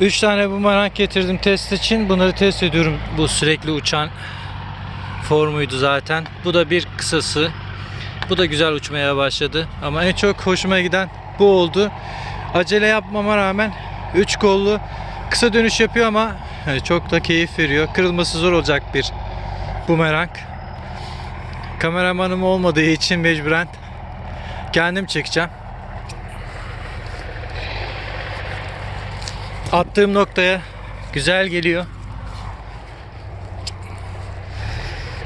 3 tane bumerang getirdim test için. Bunları test ediyorum. Bu sürekli uçan formuydu zaten. Bu da bir kısası. Bu da güzel uçmaya başladı. Ama en çok hoşuma giden bu oldu. Acele yapmama rağmen 3 kollu kısa dönüş yapıyor ama çok da keyif veriyor. Kırılması zor olacak bir bumerang. Kameramanım olmadığı için mecburen kendim çekeceğim. Attığım noktaya güzel geliyor.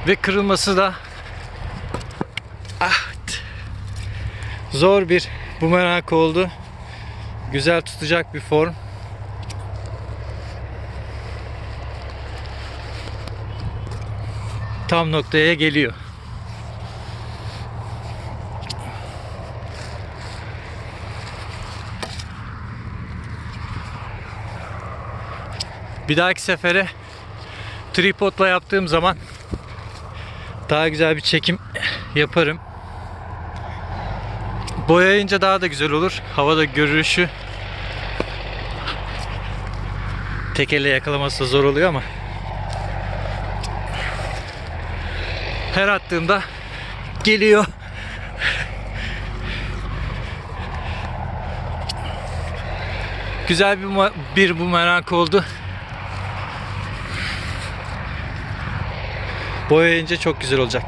Ve kırılması da ah, zor bir bumerang oldu. Güzel tutacak bir form. Tam noktaya geliyor. Bir dahaki sefere tripodla yaptığım zaman daha güzel bir çekim yaparım. Boyayınca daha da güzel olur. Havada görünüşü tek elle yakalaması zor oluyor ama her attığımda geliyor. Güzel bir bir bumerang oldu. Boyayınca çok güzel olacak.